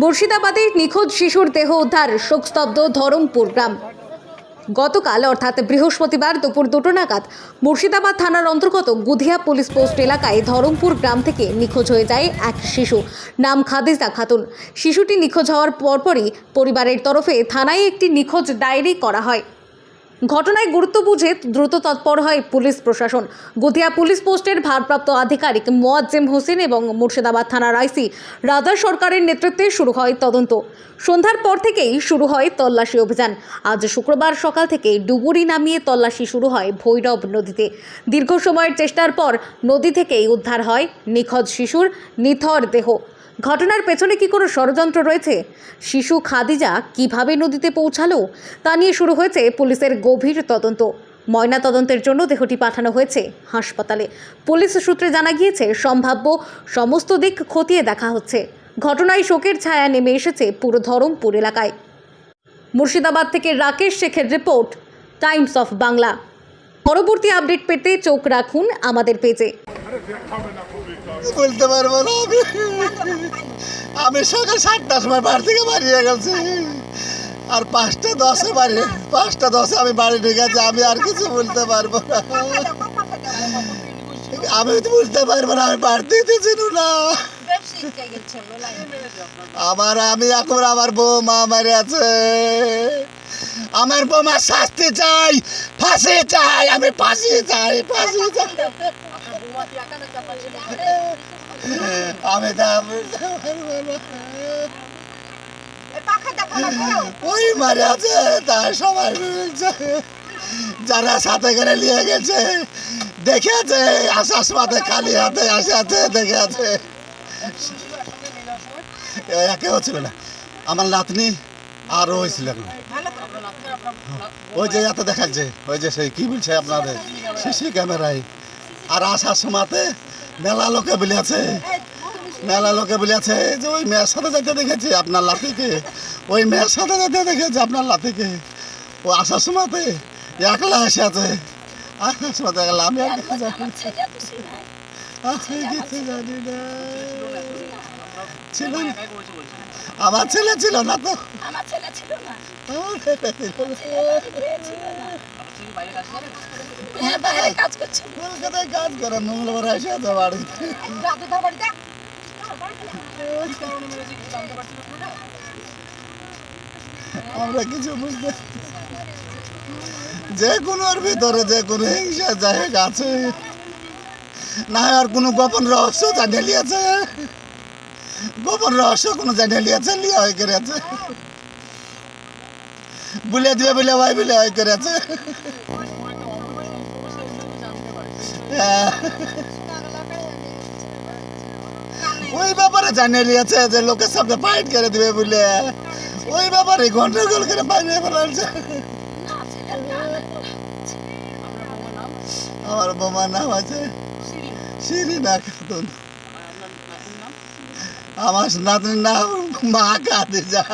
মুর্শিদাবাদে নিখোঁজ শিশুর দেহ উদ্ধার, শোকস্তব্ধ ধরমপুর গ্রাম। গতকাল, অর্থাৎ বৃহস্পতিবার দুপুর দুটো নাগাদ, মুর্শিদাবাদ থানার অন্তর্গত গুধিয়া পুলিশ পোস্ট এলাকায় ধরমপুর গ্রাম থেকে নিখোঁজ হয়ে যায় এক শিশু, নাম খাদিজা খাতুন। শিশুটি নিখোঁজ হওয়ার পরপরই পরিবারের তরফে থানায় একটি নিখোঁজ ডায়েরি করা হয়। ঘটনায় গুরুত্ব বুঝে দ্রুত তৎপর হয় পুলিশ প্রশাসন। গদিয়া পুলিশ পোস্টের ভারপ্রাপ্ত আধিকারিক মোয়াজ্জেম হোসেন এবং মুর্শিদাবাদ থানার আইসি রাজা সরকারের নেতৃত্বে শুরু হয় তদন্ত। সন্ধ্যার পর থেকেই শুরু হয় তল্লাশি অভিযান। আজ শুক্রবার সকাল থেকে ডুবুরি নামিয়ে তল্লাশি শুরু হয় ভৈরব নদীতে। দীর্ঘ সময়ের চেষ্টার পর নদী থেকেই উদ্ধার হয় নিখোঁজ শিশুর নিথর দেহ। ঘটনার পেছনে কি কোনো ষড়যন্ত্র রয়েছে? শিশু খাদিজা কীভাবে নদীতে পৌঁছালো? তা নিয়ে শুরু হয়েছে পুলিশের গভীর তদন্ত। ময়না তদন্তের জন্য দেহটি পাঠানো হয়েছে হাসপাতালে। পুলিশ সূত্রে জানা গিয়েছে, সম্ভাব্য সমস্ত দিক খতিয়ে দেখা হচ্ছে। ঘটনায় শোকের ছায়া নেমে এসেছে পুরো ধরমপুর এলাকায়। মুর্শিদাবাদ থেকে রাকেশ শেখের রিপোর্ট, টাইমস অফ বাংলা। পরবর্তী আপডেট পেতে চোখ রাখুন আমাদের পেজে। বলতে পারব না আমি। আমি সকাল সাতটার সময় বাড়ি থেকে বাড়িয়ে গেছি। আর পাঁচটা দশে বাড়ি, পাঁচটা দশে আমি বাড়ি ঢুকেছি আমি আর কিছু বলতে পারব না। আমি তো বুঝতে পারব না, আমি বাড়িতে ছিল না। আমার, আমি এখন আমার বৌমা মারে আছে। আমার বৌমা শাস্তি চাই, ফাঁসি চাই, আমি ফাঁসি চাই ফাঁসি চাই। আমি ওই মারে আছে, তার সবাই যারা সাথে করে নিয়ে গেছে দেখে আছে আসার মাথে খালি হাতে, আসে আছে দেখে আছে। না। আমার নাতনি আর ওই ছিল ওই যে এত দেখাচ্ছে, ওই যে সেই কি বলছে আপনাদের? সিসি ক্যামেরায়। আর আসার সময়তে মেলা লোকে বলেছে মেলা লোকে বলেছে যে ওই মেয়ের সাথে যেতে দেখেছি আপনার লাতিকে। ওই মেয়ের সাথে যেতে দেখেছি আপনার লাতিকে। ও আসার সময়তে একলা এসে আছে। আসার সময়তে একলা আমি কিছু জানি না। ছিল আমার ছেলে ছিল না তো। আমার ছেলে ছিল না আমার ছেলে ছিল না। হ্যাঁ বাইরে কাজ করছে। কলকাতায় কাজ করে মঙ্গলবার এসে আছে বাড়িতে বাড়িতে? আমরা কিছু বুঝতে যে কোনো ওর ভিতরে যে কোনো হিংসা জায়গা আছে। না আর কোনো গোপন রহস্য জানে লিয়েছে গোপন রহস্য কোনো জানে লিয়েছে লিয়া হয়ে আছে বলে দিবে বলে ভাই বলে হয়ে করে আছে। ওই ব্যাপারে জানে লিয়েছে যে লোকের সামনে ফাইট করে দিবে বলে। ওই ব্যাপারে গন্ডগোল করে বাইরে ফেলাচ্ছে আমার বোমার নাম আছে শিরিনা খাতুন আমার নাতনির নাম মা কাদিজা।